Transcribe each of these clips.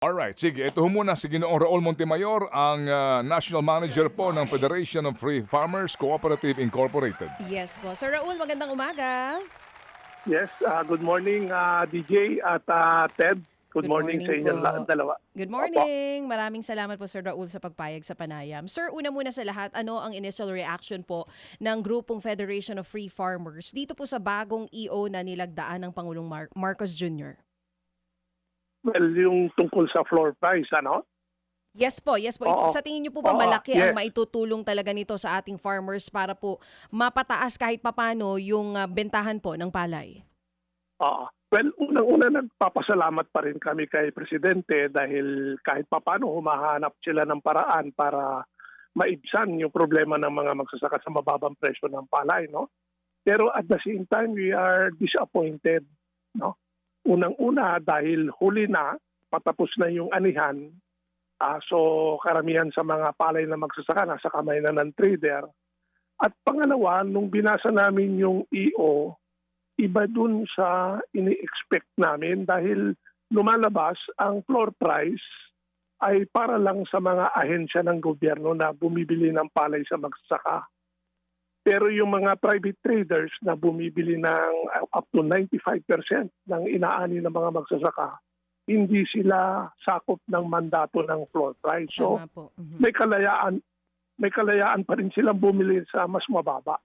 Alright, sige. Ito muna si Ginoong Raul Montemayor, ang ah, National Manager po ng Federation of Free Farmers Cooperative Incorporated. Yes po. Sir Raul, magandang umaga. Yes, uh, good morning uh, DJ at uh, Ted. Good, Good morning, sa morning inyong po. la- dalawa. Good morning. Maraming salamat po Sir Raul sa pagpayag sa panayam. Sir, una muna sa lahat, ano ang initial reaction po ng grupong Federation of Free Farmers dito po sa bagong EO na nilagdaan ng Pangulong Mar- Marcos Jr.? Well, yung tungkol sa floor price, ano? Yes po, yes po. Oo. Sa tingin niyo po ba Oo, malaki ang yes. maitutulong talaga nito sa ating farmers para po mapataas kahit papano yung ah, bentahan po ng palay? Oo. Well, unang-una nagpapasalamat pa rin kami kay Presidente dahil kahit papano humahanap sila ng paraan para maibsan yung problema ng mga magsasaka sa mababang presyo ng palay, no? Pero at the same time, we are disappointed, no? Unang-una dahil huli na, patapos na yung anihan, ah, so karamihan sa mga palay na magsasaka nasa kamay na ng trader. At pangalawa, nung binasa namin yung EO, iba dun sa ini-expect namin dahil lumalabas ang floor price ay para lang sa mga ahensya ng gobyerno na bumibili ng palay sa magsasaka. Pero yung mga private traders na bumibili ng up to 95% ng inaani ng mga magsasaka, hindi sila sakop ng mandato ng floor price. So. Mhm. may kalayaan may kalayaan pa rin silang bumili sa mas mababa.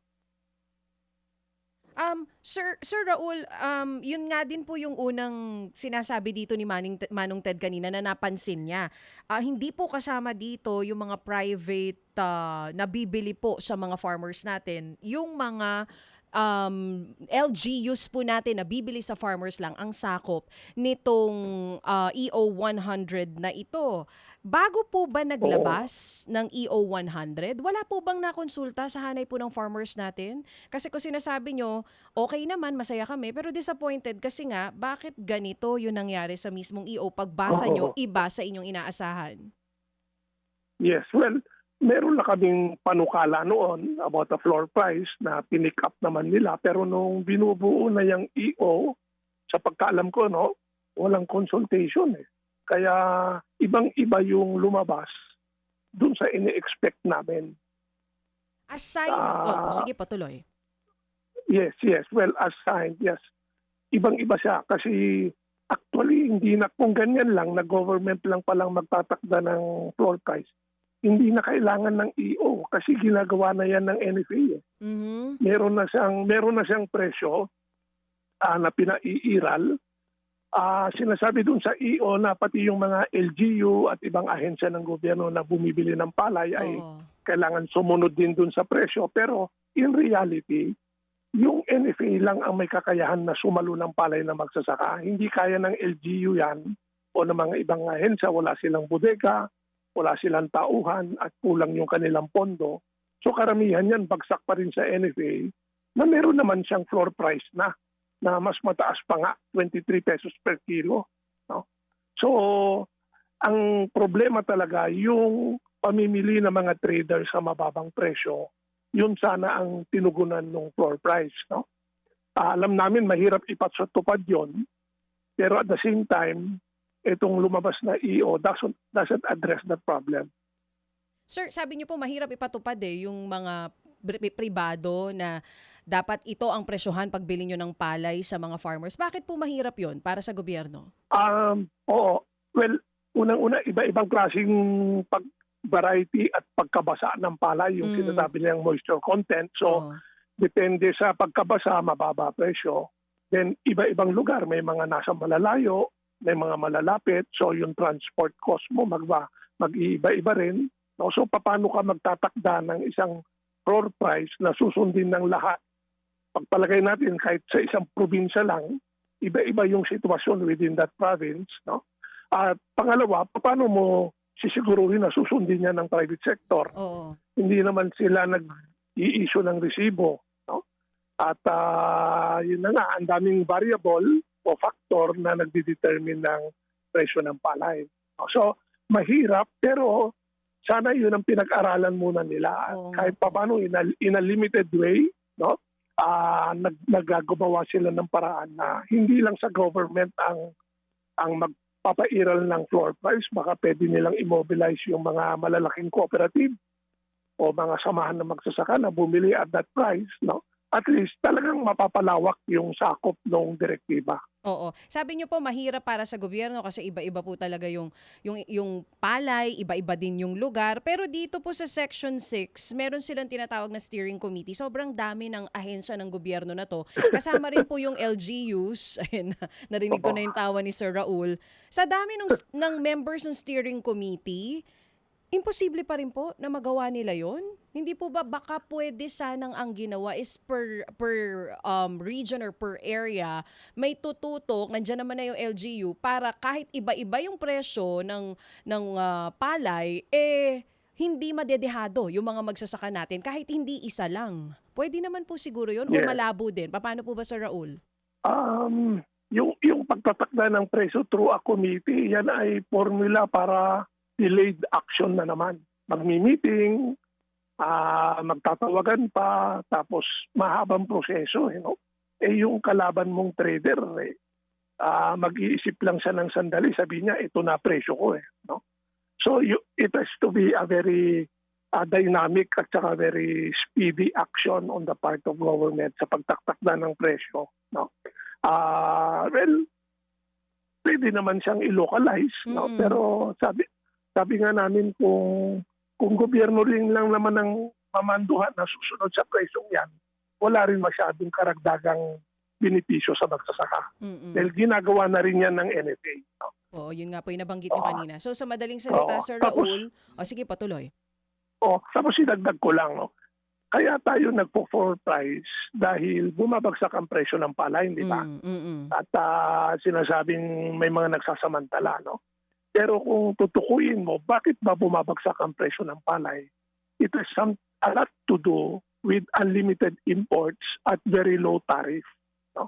Um, Sir Sir Raul, um, yun nga din po yung unang sinasabi dito ni Manning, Manong Ted kanina na napansin niya. Ah, hindi po kasama dito yung mga private ah, na bibili po sa mga farmers natin. Yung mga um, LGUs po natin na bibili sa farmers lang ang sakop nitong ah, EO 100 na ito. Bago po ba naglabas ng EO 100? Wala po bang nakonsulta sa hanay po ng farmers natin? Kasi kung sinasabi nyo, okay naman, masaya kami, pero disappointed kasi nga, bakit ganito yung nangyari sa mismong EO? Pagbasa nyo, Oo. iba sa inyong inaasahan. Yes, well, meron na kaming panukala noon about the floor price na pinick up naman nila pero nung binubuo na yung EO, sa pagkaalam ko, no, walang consultation eh. Kaya ibang-iba yung lumabas dun sa ini-expect namin. Aside, Ah. oh, sige patuloy. Yes, yes. Well, assigned, yes. Ibang-iba siya kasi actually hindi na kung ganyan lang na government lang palang magtatakda ng floor price. Hindi na kailangan ng EO kasi ginagawa na yan ng NFA. Eh. Mhm. Meron na siyang meron na siyang presyo ah, na pinaiiral. Ah, sinasabi dun sa EO na pati yung mga LGU at ibang ahensya ng gobyerno na bumibili ng palay ay Oo. kailangan sumunod din dun sa presyo. Pero in reality, yung NFA lang ang may kakayahan na sumalo ng palay na magsasaka. Hindi kaya ng LGU yan o ng mga ibang ahensya. Wala silang bodega, wala silang tauhan at kulang yung kanilang pondo. So karamihan yan bagsak pa rin sa NFA na meron naman siyang floor price na na mas mataas pa nga 23 pesos per kilo no? So ang problema talaga yung pamimili ng mga trader sa mababang presyo yun sana ang tinugunan ng floor price no? Ah, alam namin mahirap ipatutupad yon pero at the same time itong lumabas na EO doesn't doesn't address that problem. Sir, sabi niyo po mahirap ipatupad eh yung mga pri- pribado na dapat ito ang presyohan pagbili nyo ng palay sa mga farmers. Bakit po mahirap yon para sa gobyerno? Um, oo. Well, unang-una, iba-ibang klaseng pag variety at pagkabasa ng palay, yung Mm. sinasabi niyang moisture content. So, Oo. depende sa pagkabasa, mababa presyo. Then, iba-ibang lugar, may mga nasa malalayo, may mga malalapit. So, yung transport cost mo magba, mag-iiba-iba rin. No? So, paano ka magtatakda ng isang floor price na susundin ng lahat? Pagpalagay natin, kahit sa isang probinsya lang, iba-iba yung sitwasyon within that province. No? At pangalawa, paano mo sisiguruhin na susundin niya ng private sector? Oo. Hindi naman sila nag-i-issue ng resibo. No? At ah, yun na nga, ang daming variable o factor na nagdi-determine ng presyo ng palay. No? So, mahirap pero sana yun ang pinag-aralan muna nila. At Oo kahit po. paano in a, in a limited way, no? Ah nag, nagagawa sila ng paraan na hindi lang sa government ang ang mag magpapairal ng floor price, baka pwede nilang immobilize yung mga malalaking cooperative o mga samahan ng magsasaka na bumili at that price, no? At least talagang mapapalawak yung sakop ng direktiba. Oo. Sabi niyo po mahirap para sa gobyerno kasi iba-iba po talaga yung yung yung palay, iba-iba din yung lugar. Pero dito po sa Section 6, meron silang tinatawag na steering committee. Sobrang dami ng ahensya ng gobyerno na to. Kasama rin po yung LGUs. Ayun, na- narinig ko na yung tawa ni Sir Raul. Sa dami ng ng members ng steering committee, imposible pa rin po na magawa nila yon. Hindi po ba baka pwede sanang ang ginawa is per per um, region or per area may tututok nandiyan naman na yung LGU para kahit iba-iba yung presyo ng ng ah, palay eh hindi madedehado yung mga magsasaka natin kahit hindi isa lang. Pwede naman po siguro yun o Yeah. malabo din. Paano po ba Sir Raul? Um, yung yung pagtatakda ng presyo through a committee, yan ay formula para delayed action na naman. Magmi-meeting, ah, magtatawagan pa, tapos mahabang proseso. You know? Eh yung kalaban mong trader, eh, ah, mag-iisip lang siya ng sandali, sabi niya, ito na presyo ko. Eh, no? So you, it has to be a very ah, dynamic at saka very speedy action on the part of government sa pagtaktakda ng presyo. No? Ah, well, pwede naman siyang i-localize, no? Mm. Pero sabi sabi nga namin kung kung gobyerno rin lang naman ang mamanduhan na susunod sa presyong yan, wala rin masyadong karagdagang benepisyo sa magsasaka. Mm-mm. Dahil ginagawa na rin yan ng NFA. No? Oo, yun nga po yung nabanggit niyo Oo. kanina. So sa madaling salita, Oo. Sir Tapos- Raul, o sige patuloy. O, tapos sinagdag ko lang, no? Kaya tayo nagpo-for price dahil bumabagsak ang presyo ng palay, di ba? Mm, mm, mm. at ah, sinasabing may mga nagsasamantala, no? Pero kung tutukuyin mo, bakit ba bumabagsak ang presyo ng palay? It has some, a lot to do with unlimited imports at very low tariff. No?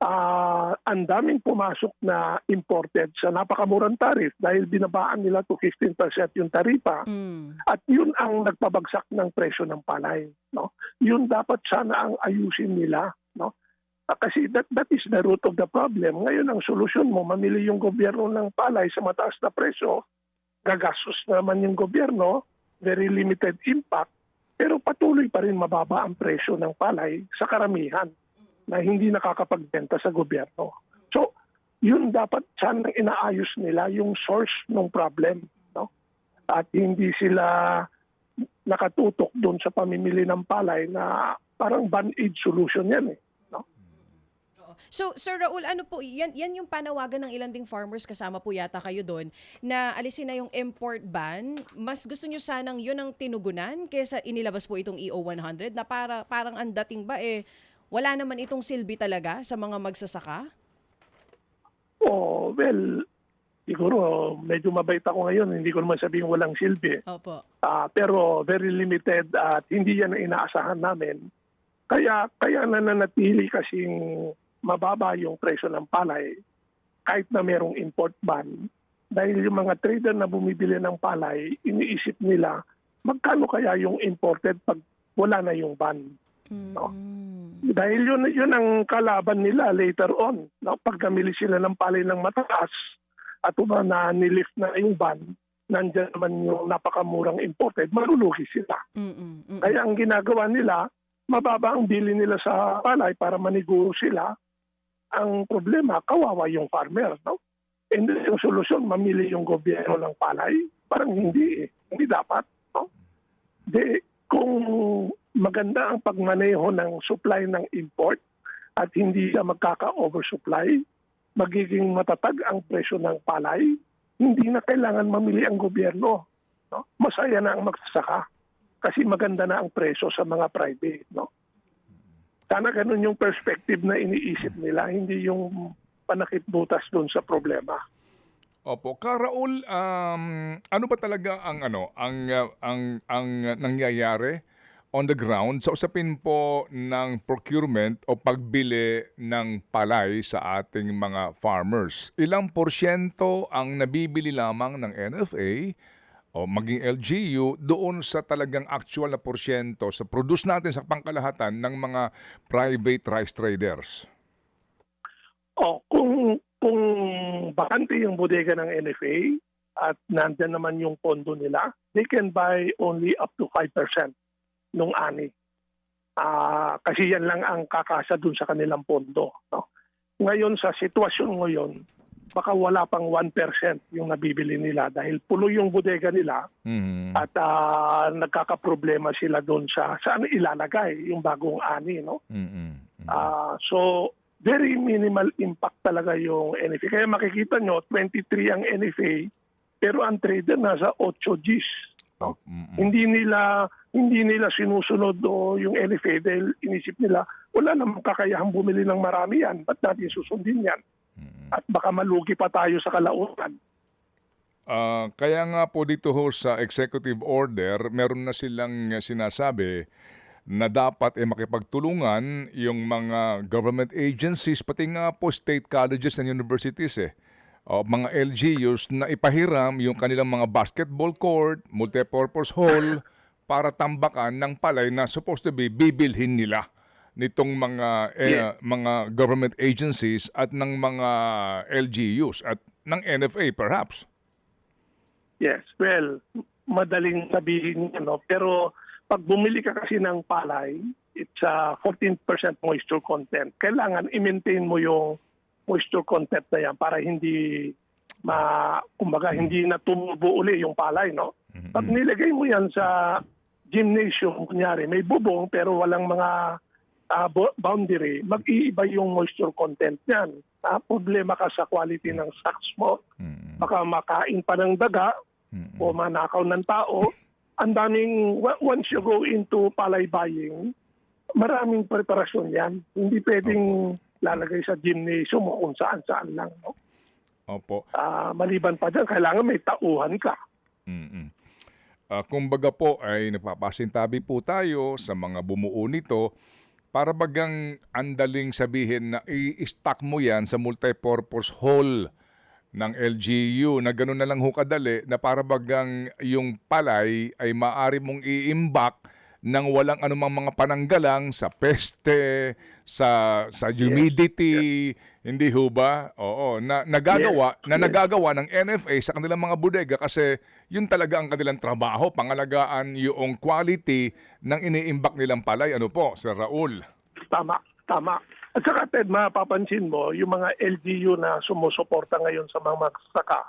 Ah, ang daming pumasok na imported sa napakamurang tariff dahil binabaan nila to 15% yung taripa Mm. at yun ang nagpabagsak ng presyo ng palay no yun dapat sana ang ayusin nila no kasi that that is the root of the problem. Ngayon ang solusyon mo mamili yung gobyerno ng palay sa mataas na presyo gagastos naman yung gobyerno very limited impact pero patuloy pa rin mababa ang presyo ng palay sa karamihan na hindi nakakapagbenta sa gobyerno. So yun dapat sana inaayos nila yung source ng problem no? At hindi sila nakatutok doon sa pamimili ng palay na parang band-aid solution yan eh. So, Sir Raul, ano po, yan, yan yung panawagan ng ilan ding farmers, kasama po yata kayo doon, na alisin na yung import ban. Mas gusto nyo sanang yun ang tinugunan kaysa inilabas po itong EO 100 na para, parang ang dating ba eh, wala naman itong silbi talaga sa mga magsasaka? Oh, well, siguro medyo mabait ako ngayon. Hindi ko naman sabihin walang silbi. Opo. Ah, pero very limited at hindi yan ang inaasahan namin. Kaya kaya nananatili kasing mababa yung presyo ng palay kahit na merong import ban dahil yung mga trader na bumibili ng palay iniisip nila magkano kaya yung imported pag wala na yung ban. No. Mm. Dahil yun, yun ang kalaban nila later on. No? Pag namili sila ng palay ng mataas at uma na nilift na yung ban, nandiyan naman yung napakamurang imported, malulugi sila. Mm, mm, mm. Kaya ang ginagawa nila, mababa ang bili nila sa palay para maniguro sila. Ang problema, kawawa yung farmer. No? And yung solusyon, mamili yung gobyerno ng palay. Parang hindi eh. Hindi dapat. No? De, kung maganda ang pagmaneho ng supply ng import at hindi siya magkaka-oversupply, magiging matatag ang presyo ng palay, hindi na kailangan mamili ang gobyerno. No? Masaya na ang magsasaka kasi maganda na ang presyo sa mga private. No? Sana ganun yung perspective na iniisip nila, hindi yung panakit butas doon sa problema. Opo, Ka Raul, um, ano ba talaga ang ano, ang ang ang nangyayari on the ground sa usapin po ng procurement o pagbili ng palay sa ating mga farmers? Ilang porsyento ang nabibili lamang ng NFA o maging LGU doon sa talagang actual na porsyento sa produce natin sa pangkalahatan ng mga private rice traders? O kung kung bakante yung bodega ng NFA at nandyan naman yung pondo nila, they can buy only up to 5% nung ani. Ah, kasi yan lang ang kakasa dun sa kanilang pondo. No? Ngayon sa sitwasyon ngayon, baka wala pang 1% yung nabibili nila dahil pulo yung bodega nila Mhm. at ah, nagkakaproblema sila doon sa saan ilalagay yung bagong ani. No? Mhm. Ah, so very minimal impact talaga yung NFA. Kaya makikita nyo, 23 ang NFA, pero ang trader nasa 8 Gs. No? Mhm. Hindi nila hindi nila sinusunod o yung NFA dahil inisip nila wala namang kakayahang bumili ng marami yan. Ba't natin susundin yan? At baka malugi pa tayo sa kalaunan. Ah, kaya nga po dito ho sa executive order, meron na silang uh, sinasabi na dapat eh makipagtulungan yung mga government agencies pati nga po state colleges and universities eh. O, mga LGUs na ipahiram yung kanilang mga basketball court, multipurpose hall para tambakan ng palay na supposed to be bibilhin nila nitong mga eh, Yeah. mga government agencies at ng mga LGUs at ng NFA perhaps. Yes, well, madaling sabihin yan, no? pero pag bumili ka kasi ng palay, it's a 14% moisture content. Kailangan i-maintain mo yung moisture content na yan para hindi ma kumbaga hindi na tumubo uli yung palay, no? Pag nilagay mo yan sa gymnasium, kunyari, may bubong pero walang mga bo- boundary, mag-iiba yung moisture content niyan. Ah, problema ka sa quality ng socks mo, baka makain pa ng daga o manakaw ng tao. Ang daming, once you go into palay buying, maraming preparasyon yan. Hindi pwedeng lalagay sa gymnasium o kung saan-saan lang. No? Opo. Ah, maliban pa dyan, kailangan may tauhan ka. mm Ah, kumbaga po ay napapasintabi po tayo sa mga bumuo nito para bagang andaling sabihin na i-stack mo yan sa multipurpose hall ng LGU na gano'n na lang ho kadali na para bagang yung palay ay maaari mong iimbak ng walang anumang mga pananggalang sa peste, sa sa humidity, hindi ho ba? Oo, na nagagawa na nagagawa ng NFA sa kanilang mga bodega kasi yun talaga ang kanilang trabaho, pangalagaan yung quality ng iniimbak nilang palay. Ano po, Sir Raul? Tama, tama. At saka Ted, mapapansin mo, yung mga LGU na sumusuporta ngayon sa mga magsaka,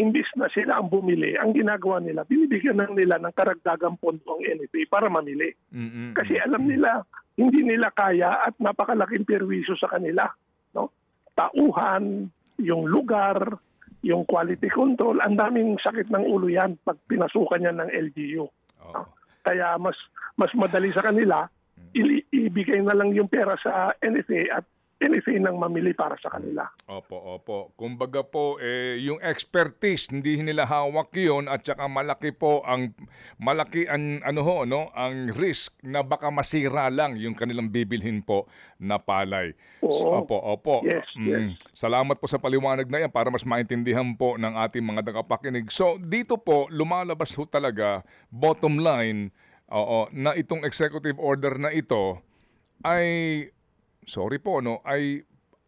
imbis na sila ang bumili, ang ginagawa nila, binibigyan ng nila ng karagdagang pondo ang NFA para mamili. Mm-mm. Kasi alam nila, hindi nila kaya at napakalaking perwisyo sa kanila. No? Tauhan, yung lugar, yung quality control, ang daming sakit ng ulo yan pag pinasukan yan ng LGU. Oo. Kaya mas mas madali sa kanila, ili- ibigay na lang yung pera sa NFA at NFA nang mamili para sa kanila. Opo, opo. Kumbaga po, eh, yung expertise, hindi nila hawak yun at saka malaki po ang, malaki ang, ano ho, no, ang risk na baka masira lang yung kanilang bibilhin po na palay. Oo. Opo, opo. Yes, Mm. Salamat po sa paliwanag na yan para mas maintindihan po ng ating mga tagapakinig. So, dito po, lumalabas ho talaga, bottom line, oo, na itong executive order na ito ay sorry po no ay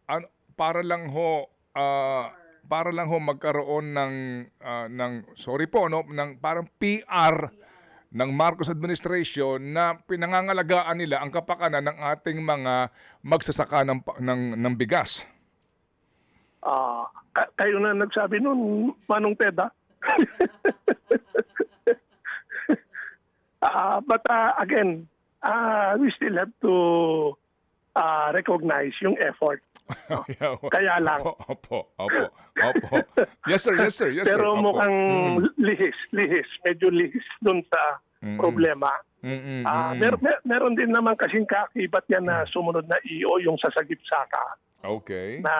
an, para lang ho ah, para lang ho magkaroon ng ah, ng sorry po no ng parang PR ng Marcos administration na pinangangalagaan nila ang kapakanan ng ating mga magsasaka ng ng, ng bigas. Ah, ka- kayo na nagsabi noon, Manong Ted, ah. Ah, but ah, again, ah, we still have to ah, recognize yung effort. Kaya lang. Opo, opo, opo, opo. Yes sir, yes sir, yes sir. Pero opo. mukhang Mm, lihis, lihis, medyo lihis doon sa Mm-mm. problema. mm, mm, Ah, mm. mer- mer- meron din naman kasing kakibat yan na sumunod na EO yung sa Sagip-Saka Okay. na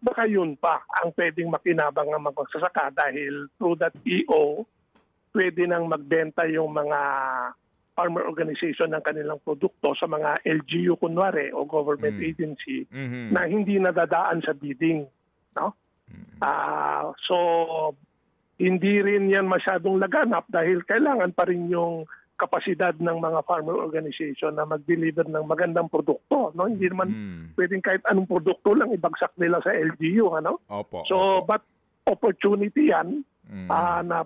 baka yun pa ang pwedeng makinabang ng mga magsasaka dahil through that EO, pwede nang magbenta yung mga farmer organization ng kanilang produkto sa mga LGU kunwari o government Mm. agency Mhm. na hindi nadadaan sa bidding. No? Ah, so, hindi rin yan masyadong laganap dahil kailangan pa rin yung kapasidad ng mga farmer organization na mag-deliver ng magandang produkto. No? Hindi naman Mm. pwedeng kahit anong produkto lang ibagsak nila sa LGU. Ano? Opo. So, opo. but opportunity yan Mm. ah, na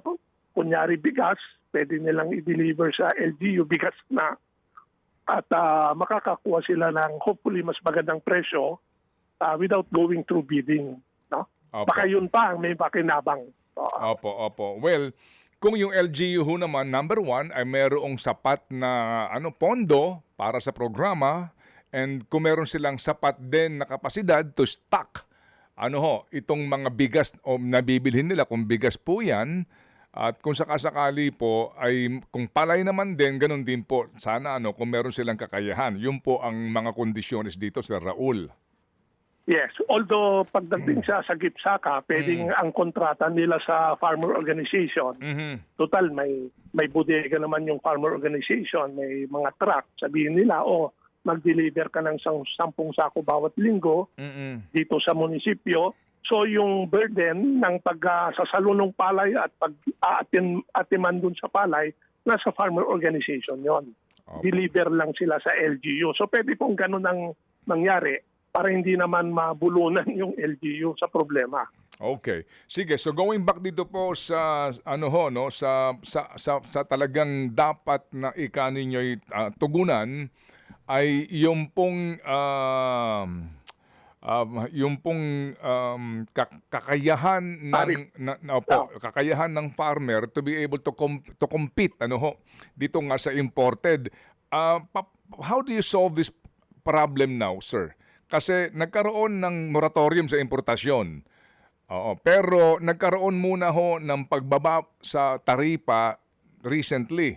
kunyari bigas, pwede nilang i-deliver sa LGU bigas na at ah, makakakuha sila ng hopefully mas magandang presyo ah, without going through bidding. No? Opo. Baka yun pa ang may pakinabang. Oo. Opo, opo. Well, kung yung LGU ho naman, number one, ay merong sapat na ano pondo para sa programa and kung meron silang sapat din na kapasidad to stock ano ho, itong mga bigas o nabibilhin nila kung bigas po yan at kung sakasakali po ay kung palay naman din, ganun din po. Sana ano, kung meron silang kakayahan. Yun po ang mga kondisyones dito sa Raul. Yes, although pagdating sa sa Gipsaka, pwedeng ang kontrata nila sa farmer organization. Mhm. Total may may bodega naman yung farmer organization, may mga truck. Sabihin nila, oh, mag-deliver ka ng sang- sampung sako bawat linggo Mm-mm. dito sa munisipyo. So yung burden ng pagsasalo ng palay at pag-aatin atiman dun sa palay, nasa farmer organization yon. Opo. Deliver lang sila sa LGU. So pwede pong ganun ang mangyari para hindi naman mabulunan yung LGU sa problema. Okay. Sige, so going back dito po sa ano ho no sa sa sa, sa talagang dapat na ika ninyo'y ah, tugunan ay yung pong um, um, yung pong um, kak- kakayahan ng na, na- opo, kakayahan ng farmer to be able to com- to compete ano ho dito nga sa imported. Pa- how do you solve this problem now, sir? Kasi nagkaroon ng moratorium sa importasyon. Oo, pero nagkaroon muna ho ng pagbaba sa taripa recently.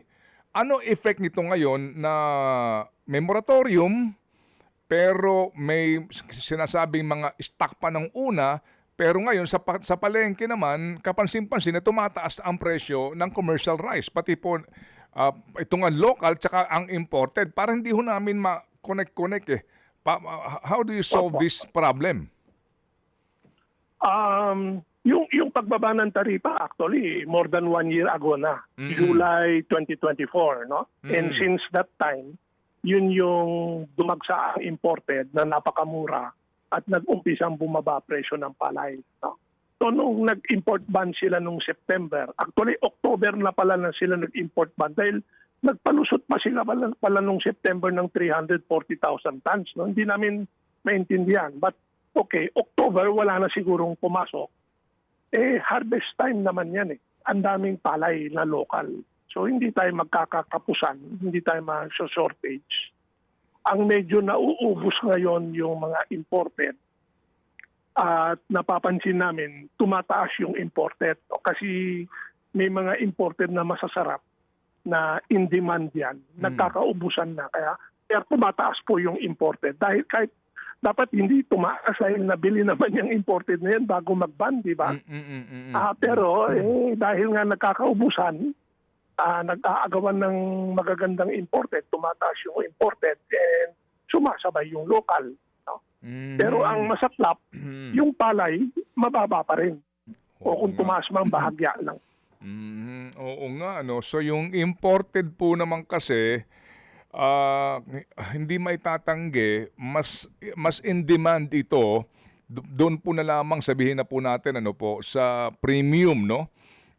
Ano effect nito ngayon na may moratorium pero may sinasabing mga stock pa ng una pero ngayon sa, pa- sa palengke naman kapansin-pansin na tumataas ang presyo ng commercial rice pati po ah, ito nga local tsaka ang imported para hindi ho namin ma-connect-connect eh. Pa- how do you solve Opo. this problem? Um, yung yung pagbaba ng taripa actually more than one year ago na, Mm. July 2024, no? And Mm. since that time, yun yung dumagsa ang imported na napakamura at nag-umpisang bumaba presyo ng palay, no? So nung nag-import ban sila nung September, actually October na pala na sila nag-import ban dahil nagpalusot pa sila pala, pala nung September ng 340,000 tons. No? Hindi namin maintindihan. But okay, October wala na sigurong pumasok. Eh, harvest time naman yan eh. Ang daming palay na local. So hindi tayo magkakakapusan, hindi tayo ma-shortage. Ang medyo nauubos ngayon yung mga imported at napapansin namin tumataas yung imported kasi may mga imported na masasarap na in demand yan, nagkakaubusan na. Kaya kaya tumataas po yung imported dahil kahit dapat hindi tumaas dahil nabili naman yung imported na yan bago mag-ban, di ba? Mm, mm, mm, mm, mm. Ah, pero eh, dahil nga nagkakaubusan, ah, nag-aagawan ng magagandang imported, tumataas yung imported, and sumasabay yung local. no? Mm. Pero ang masaklap, Mm. yung palay, mababa pa rin. O kung tumaas mang bahagya lang. Mhm, Oo nga ano. So yung imported po naman kasi ah, hindi may tatanggi, mas mas in demand ito. Do- Doon po na lamang sabihin na po natin ano po sa premium no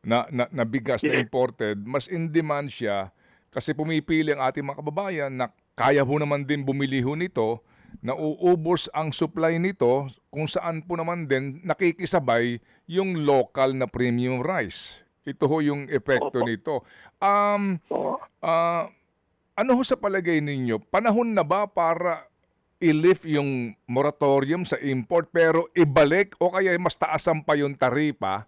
na na, na bigas na Yes. imported, mas in demand siya kasi pumipili ang ating mga kababayan na kaya ho naman din bumili ho nito na uubos ang supply nito kung saan po naman din nakikisabay yung local na premium rice. Ito ho yung epekto Opo. nito. Um, ah, ano ho sa palagay ninyo? Panahon na ba para i-lift yung moratorium sa import pero ibalik o kaya mas taasan pa yung taripa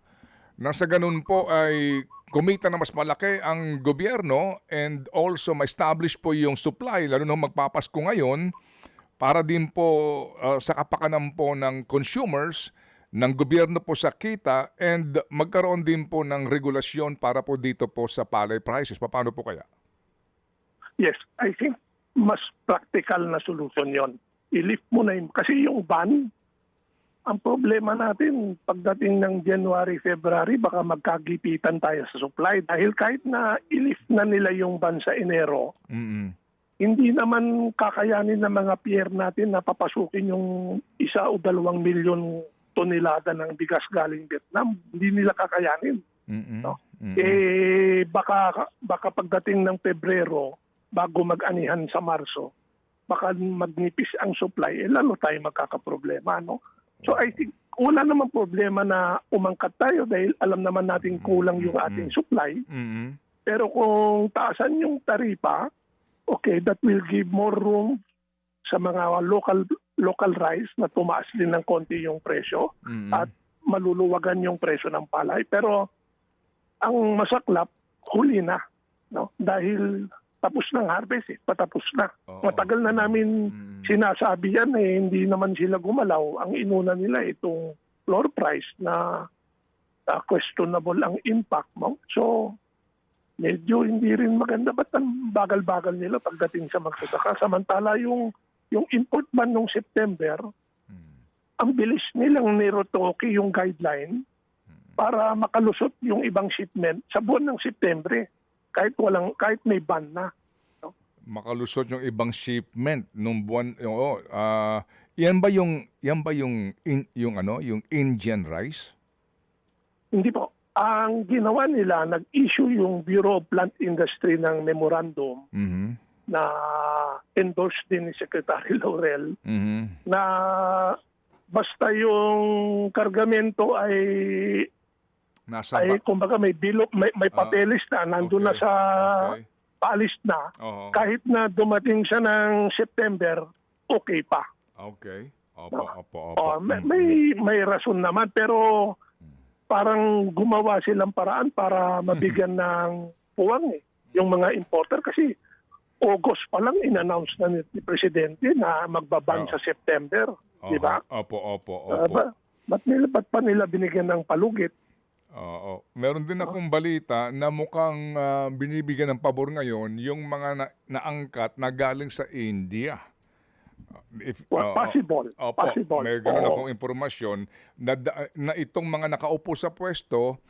na sa ganun po ay kumita na mas malaki ang gobyerno and also ma-establish po yung supply lalo na magpapasko ngayon para din po ah, sa kapakanan po ng consumers ng gobyerno po sa kita and magkaroon din po ng regulasyon para po dito po sa palay prices. Paano po kaya? yes, I think mas practical na solution yon. I-lift mo na yung, kasi yung ban, ang problema natin, pagdating ng January, February, baka magkagipitan tayo sa supply dahil kahit na ilift na nila yung ban sa Enero, Mm-mm. hindi naman kakayanin ng mga pier natin na papasukin yung isa o dalawang milyon tonelada ng bigas galing Vietnam. Hindi nila kakayanin. Mm-mm. No? Mm-mm. Eh, baka, baka pagdating ng Pebrero, bago mag-anihan sa Marso, baka magnipis ang supply, eh, lalo tayo magkakaproblema. No? So I think wala namang problema na umangkat tayo dahil alam naman natin kulang yung ating supply. Mm-mm. Pero kung taasan yung taripa, okay, that will give more room sa mga local local rice na tumaas din ng konti yung presyo Mm-mm. at maluluwagan yung presyo ng palay. Pero ang masaklap, huli na. No? Dahil tapos ng harvest, eh. patapos na. Oo. Matagal na namin Mm-mm. Sinasabi yan eh, hindi naman sila gumalaw. Ang inuna nila itong floor price na uh, questionable ang impact mo. So, medyo hindi rin maganda. Ba't ang bagal-bagal nila pagdating sa magsasaka? Samantala yung, yung import ban nung September, Mm. ang bilis nilang nirotoki yung guideline para makalusot yung ibang shipment sa buwan ng September kahit walang kahit may ban na. Makalusot yung ibang shipment nung buwan oo ah yan ba yung yan ba yung in, yung ano yung Indian rice Hindi po. Ang ginawa nila, nag-issue yung Bureau of Plant Industry ng memorandum mhm na endorsed din ni Secretary Laurel mhm na basta yung kargamento ay nasa ay ba- kumbaga may bilo may, may Ah, papeles na nandun na okay, sa okay. Paalis na Oo. kahit na dumating siya ng September okay pa. okay opo opo opo Oh, may, Mm, may may rason naman pero parang gumawa silang paraan para mabigyan ng puwang eh, yung mga importer kasi August pa lang in-announce na ni, ni Presidente na magbaban Oo. sa September. Oho. di ba? opo opo Uh, opo ba, ba't, nila, ba't pa nila binigyan ng palugit? Oo. Meron din akong balita na mukhang ah, binibigyan ng pabor ngayon yung mga na- naangkat na galing sa India. If, Well, oo. possible. Opo, possible. may ganun Oo. akong informasyon na, da- na itong mga nakaupo sa pwesto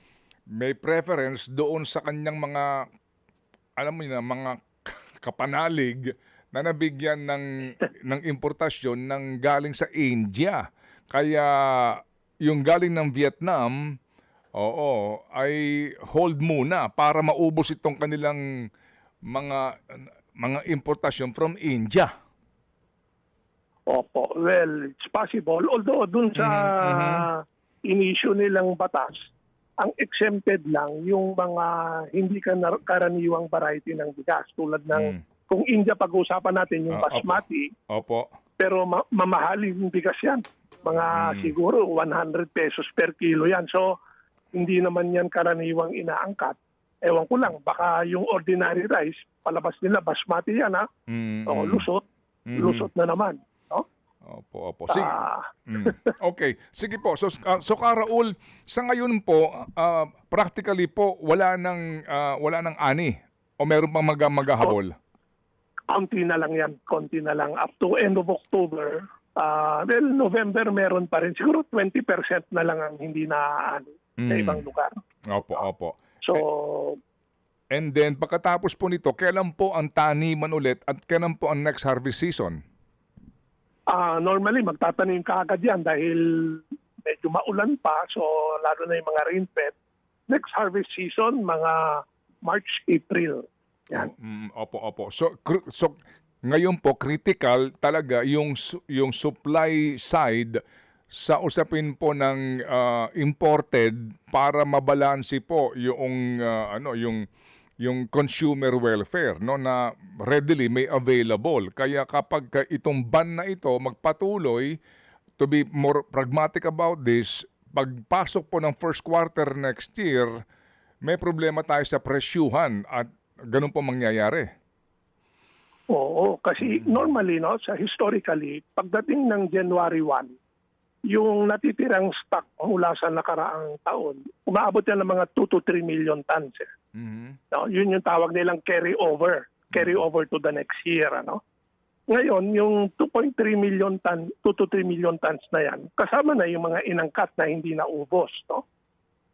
may preference doon sa kanyang mga alam mo na mga kapanalig na nabigyan ng ng importasyon ng galing sa India. Kaya yung galing ng Vietnam, oo, ay hold muna para maubos itong kanilang mga mga importasyon from India. Opo. Well, it's possible. Although dun sa Mhm, in-issue nilang batas, ang exempted lang yung mga hindi karaniwang variety ng bigas. Tulad ng, Mm. kung India pag-uusapan natin yung opo. basmati, Opo. pero ma- mamahalin yung bigas yan. Mga Mm. siguro 100 pesos per kilo yan. So, hindi naman yan karaniwang inaangkat. Ewan ko lang, baka yung ordinary rice, palabas nila, basmati yan ha. Mm, O, lusot, Mhm. lusot na naman. No? Opo, opo. Sige. Ah, Mm. Okay. Sige po. So, uh, so Ka Raul, sa ngayon po, uh, practically po, wala nang, uh, wala nang ani. O meron pang mag maghahabol? konti na lang yan, konti na lang. Up to end of October, ah well, November meron pa rin. Siguro 20% na lang ang hindi na sa Mm. ibang lugar. Opo, opo. So, And then, pagkatapos po nito, kailan po ang taniman ulit at kailan po ang next harvest season? ah normally magtatanim ka agad yan dahil medyo maulan pa. So, lalo na yung mga rainfed. Next harvest season, mga March, April. Yan. Mm, opo, opo. So, so ngayon po critical talaga yung yung supply side sa usapin po ng ah, imported para mabalansi po yung ah, ano yung yung consumer welfare no na readily may available kaya kapag ka itong ban na ito magpatuloy to be more pragmatic about this pagpasok po ng first quarter next year may problema tayo sa presyuhan at ganun po mangyayari. Oo, kasi normally, no, sa historically, pagdating ng January 1, yung natitirang stock mula sa nakaraang taon, umaabot yan ng mga 2 to 3 million tons. eh. Mhm. No, yun yung tawag nilang carry over, carry over to the next year, ano. Ngayon, yung 2.3 million ton, 2 to 3 million tons na yan, kasama na yung mga inangkat na hindi naubos. No?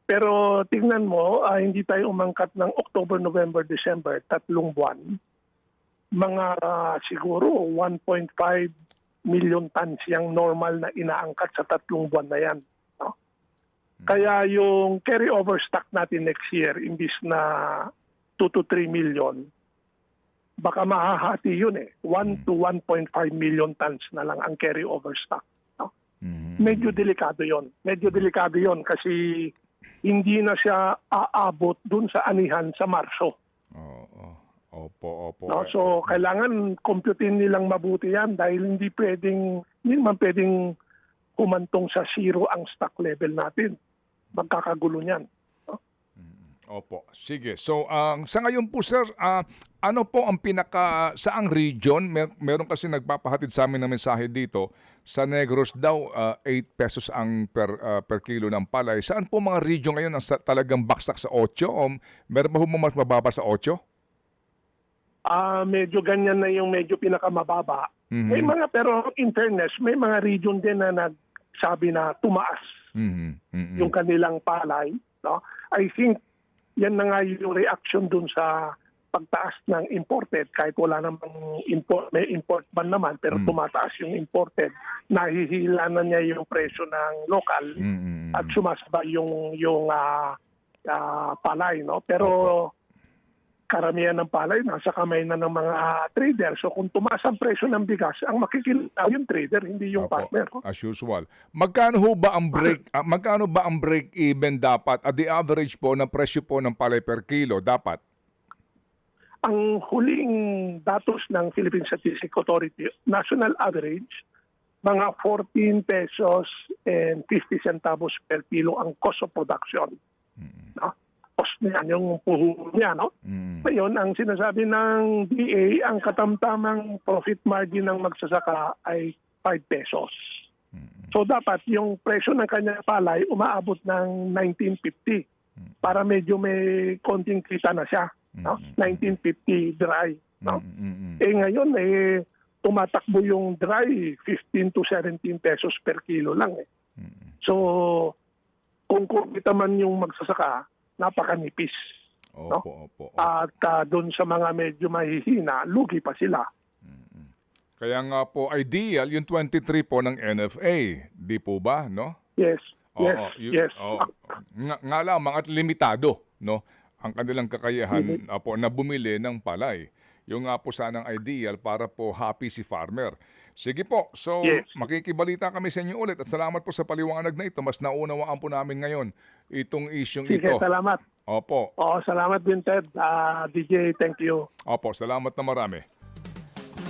Pero tingnan mo, ah, hindi tayo umangkat ng October, November, December, tatlong buwan. Mga ah, siguro 1.5 million tons yung normal na inaangkat sa tatlong buwan na yan. No? Kaya yung carry-over stock natin next year, imbis na 2 to 3 million, baka mahahati yun eh. 1 to 1.5 million tons na lang ang carry-over stock. No? Mhm. Medyo delikado yon. Medyo delikado yon kasi hindi na siya aabot dun sa anihan sa Marso. Opo, opo. No? So, kailangan computein nilang mabuti yan dahil hindi pwedeng, hindi naman pwedeng humantong sa zero ang stock level natin. Magkakagulo niyan. Opo. Sige. So, ang sa ngayon po, sir, ah, ano po ang pinaka, saang region? Mer- meron kasi nagpapahatid sa amin ng mensahe dito. Sa Negros daw, ah, 8 pesos ang per, ah, per kilo ng palay. Saan po mga region ngayon ang sa, talagang baksak sa 8? O meron ba mas mababa sa 8? Ah, medyo ganyan na yung medyo pinakamababa. Mhm. May mga pero in fairness, may mga region din na nagsabi na tumaas Mhm. Mhm. yung kanilang palay, no? I think yan na nga yung reaction dun sa pagtaas ng imported kahit wala namang import may import ban naman pero Mm. tumataas yung imported nahihila na niya yung presyo ng local Mhm. at sumasabay yung yung ah, ah, palay no pero karamihan ng palay nasa kamay na ng mga trader so kung tumaas ang presyo ng bigas ang makikilala yung trader hindi yung Opo, partner? As usual. Magkano ho ba ang break ah, magkano ba ang break even dapat at the average po ng presyo po ng palay per kilo dapat? ang huling datos ng Philippine Statistics Authority, national average, mga 14 pesos and 50 centavos per kilo ang cost of production. No? Cost niya, yung puhunan niya. No? Mhm. Ngayon, ang sinasabi ng DA, ang katamtamang profit margin ng magsasaka ay 5 pesos. So dapat yung presyo ng kanyang palay umaabot ng 1950 para medyo may konting kita na siya. No? 1950 dry. No? Mhm. Eh ngayon eh tumatakbo yung dry 15 to 17 pesos per kilo lang eh. So kung kumita man yung magsasaka, napakanipis. Opo, opo. opo. At ah, doon sa mga medyo mahihina, lugi pa sila. Kaya nga po ideal yung 23 po ng NFA, di po ba, no? Yes. Yes. Oo, yu- yes. oo. nga, nga lamang at limitado, no? Ang kanilang kakayahan ah, po na bumili ng palay. Yung nga po sanang ideal para po happy si farmer. Sige po, so Yes. makikibalita kami sa inyo ulit at salamat po sa paliwanag na ito. Mas naunawaan po namin ngayon itong isyong Sige, ito. salamat. Opo, Oo, salamat din Ted. Ah, DJ, thank you. opo, salamat na marami.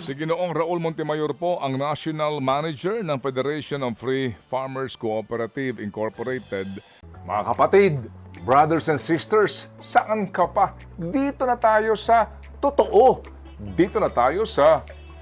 Si Ginoong Raul Montemayor po ang National Manager ng Federation of Free Farmers Cooperative Incorporated. Mga kapatid, brothers and sisters, saan ka pa? Dito na tayo sa totoo. Dito na tayo sa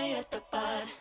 at the bud.